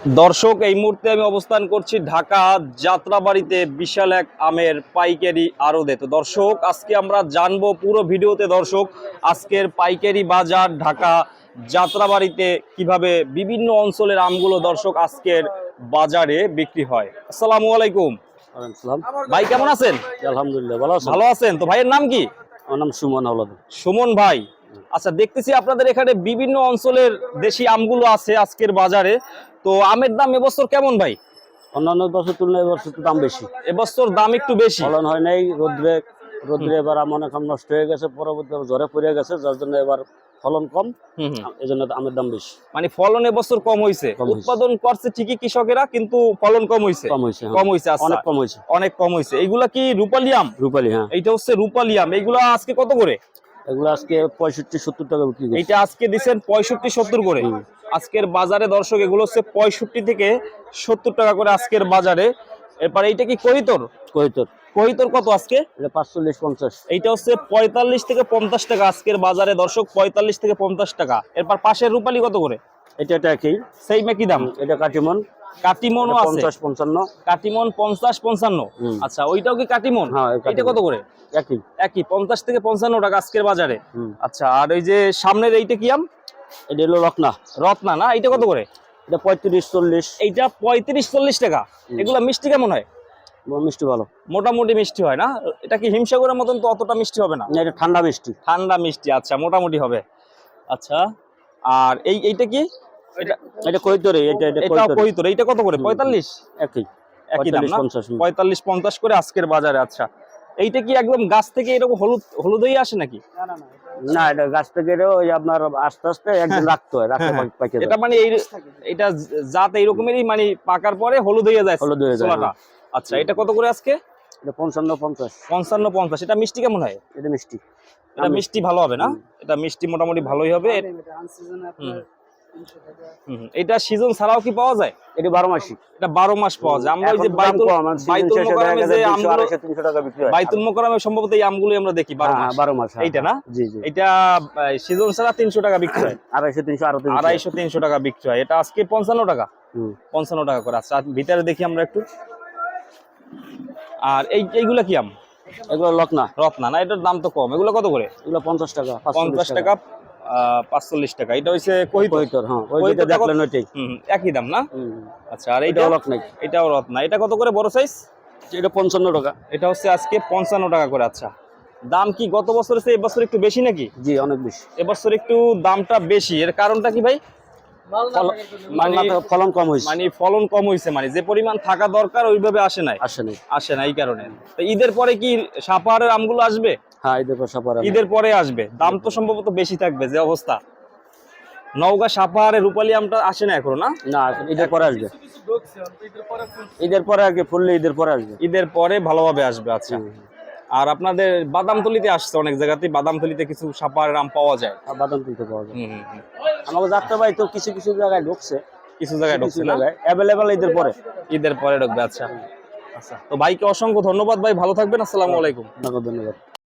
দর্শক এই মুহূর্তে আমি অবস্থান করছি ঢাকা যাত্রাবাড়িতে বিশাল এক আমের পাইকারি আড়তে। তো দর্শক আজকে আমরা জানব পুরো ভিডিওতে দর্শক আজকের পাইকারি বাজার ঢাকা যাত্রাবাড়িতে কীভাবে বিভিন্ন অঞ্চলের আমগুলো দর্শক আজকের বাজারে বিক্রি হয়। আসসালামু আলাইকুম। ভাই কেমন আছেন? আলহামদুলিল্লাহ ভালো আছেন? ভালো আছেন। তো ভাইয়ের নাম কি? আমার নাম সুমন সুমন ভাই। আচ্ছা দেখতেছি আপনাদের এখানে বিভিন্ন অঞ্চলের দেশি আমগুলো আছে আজকের বাজারে। তো আমের দাম এবছর কেমন ভাই? অন্যান্য বছর তুলনায় এবছর একটু দাম বেশি। এবছর দাম একটু বেশি। ফলন হয় নাই রোদ্রে রোদ্রে এবার আম অনেক আম নষ্ট হয়ে গেছে পরবর্তী ঝরে পড়ে গেছে যার জন্য এবার ফলন কম। এই জন্য আমের দাম বেশি। মানে ফলন এবছর কম হয়েছে হইছে। উৎপাদন করছে ঠিকই কৃষকেরা কিন্তু ফলন কম হয়েছে কম হয়েছে হ্যাঁ। কম হয়েছে আচ্ছা। অনেক কম হয়েছে অনেক কম হয়েছে এইগুলা কি রূপালি আম? রূপালি হ্যাঁ। এইটা হচ্ছে রূপালি আম। এইগুলা আজকে কত করে? এগুলো আজকে পঁয়ষট্টি সত্তর টাকা বিক্রি করছি। এইটা আজকে দিচ্ছেন পঁয়ষট্টি সত্তর করে। আজকের বাজারে দর্শক এগুলো হচ্ছে পঁয়ষট্টি থেকে সত্তর টাকা করে আজকের বাজারে। এরপর এইটা কি কহিতর কহিতর কহিতর কত আজকে? এটা পাঁচচল্লিশ পঞ্চাশ। এইটা হচ্ছে পঁয়তাল্লিশ থেকে পঞ্চাশ টাকা আজকের বাজারে দর্শক পঁয়তাল্লিশ থেকে পঞ্চাশ টাকা। এরপর পাশের রূপালি কত করে? এটা এটা একই। সেই একই দাম? এটা কাটিমন। কাটিমনও আছে। পঞ্চাশ পঞ্চান্ন। কাটিমন পঞ্চাশ পঞ্চান্ন। হুম। আচ্ছা ওইটাও কি কাটিমন? হ্যাঁ এটা কত করে? একই। একই পঞ্চাশ থেকে পঞ্চান্ন টাকা আজকের বাজারে। আচ্ছা আর ওই যে সামনের এইটা কি আম? এটা হলো লকনা রত্না না? এইটা কত করে? এটা পঁয়ত্রিশ চল্লিশ। এইটা পঁয়ত্রিশ চল্লিশ টাকা। হুম। এগুলা মিষ্টি কেমন হয়? মিষ্টি ভালো। মোটামুটি মিষ্টি হয় না? এটা কি হিমসাগরের মতন তো অতটা মিষ্টি হবে না? না, এটা ঠান্ডা মিষ্টি। ঠান্ডা মিষ্টি আচ্ছা মোটামুটি হবে। আচ্ছা আর এই এইটা কি? এটা কত করে? হুম। পঁয়তাল্লিশ? একই। একই দাম পঁয়তাল্লিশ না পঞ্চাশ হুম। পঁয়তাল্লিশ পঞ্চাশ করে আজকের বাজারে আচ্ছা। এইটা কি একদম গাছ থেকে এরকম হলুদ হলুদ হয়ে আসে নাকি? না এটা গাছ থেকে ওই আপনার আস্তে আস্তে একদিন রাখতে হয় হ্যাঁ, পাকে এটা মানে এই এটা জাত এইরকমেরই মানে পাকার পরে হলুদ হয়ে যায় হলুদ হয়ে। যায়, আচ্ছা এটা কত করে আজকে? এটা পঞ্চান্ন পঞ্চাশ। পঞ্চান্ন পঞ্চাশ। এটা মিষ্টি কেমন হয়? এটা মিষ্টি। এটা মিষ্টি ভালো হবে না? এটা মিষ্টি মোটামুটি ভালোই হবে। এটা সিজন ছাড়াও কি পাওয়া যায়? এটা এটা বারো মাস পাওয়া যায়। আমরা ওই যে বাইতুল কম, আর season বাইতুল মোকাররমে যে আমগুলো 300 টাকা বিক্রি হয়। বাইতুল মোকাররমে সম্ভবত এই আমগুলো আমরা দেখি বারো হ্যাঁ, মাস। বারো মাস এইটা না? জি জি। এটা সিজন ছাড়া তিনশো টাকা বিক্রি হয়। আরও টাকা বিক্রি হয়। এটা আজকে পঞ্চান্ন টাকা। হুম। পঞ্চান্ন টাকা করে আচ্ছা ভিতরে দেখি আমরা একটু। আর এই এইগুলা কি আম? এগুলো লকনা। রত্না না? এটার দাম তো কম। এগুলো কত করে? এগুলো পঞ্চাশ টাকা পঞ্চাশ টাকা। আহ, পাঁচচল্লিশ টাকা। এটা হচ্ছে কহিত হ্যাঁ ওই কইতর যেটা টাকা- দেখলেন ওইটাই। একই দাম না? আচ্ছা আর এটা কত করে বড় সাইজ এটা পঞ্চান্ন টাকা। এটা হচ্ছে আজকে পঞ্চান্ন টাকা করে আচ্ছা। দাম কি গত বছরের চেয়ে এবছর একটু বেশি নাকি? জি অনেক বেশি। এবছর একটু দামটা বেশি। এর কারণটা কি ভাই? মানে ফলন কম হয়েছে মানে ফলন কম হয়েছে মানে। যে পরিমাণ থাকা দরকার ওইভাবে আসে নাই। আসে নাই। আসে না এই কারণে। তো ঈদের পরে কি সাপাহারের আমগুলো আসবে? হ্যাঁ ঈদের পর সাপার ঈদের পরে আসবে। দাম তো সম্ভবত বেশি থাকবে যে অবস্থা। নওগাঁ সাপাহারে রূপালী আমটা আসে না এখনও না? না ঈদের পরে আসবে। ঈদের পরে আগে ফুললে ঈদের পরে আসবে। ঈদের পরে ভালোভাবে আসবে আচ্ছা। আর আপনাদের বাদামতলিতে আসছে অনেক জায়গাতে বাদামতলিতে কিছু সাপাহারের আম পাওয়া যায়। আর বাদাম তুলতে পাওয়া যায়। যাত্রা ভাই তো কিছু কিছু জায়গায় ঢুকছে। কিছু জায়গায় ঢুকছে জায়গায়। অ্যাভেলেবেল ঈদের পরে। ঈদের পরে ঢুকবে আচ্ছা। আচ্ছা। তো ভাইকে অসংখ্য ধন্যবাদ ভাই ভালো থাকবেন আসসালামু আলাইকুম। আপনাকে ধন্যবাদ।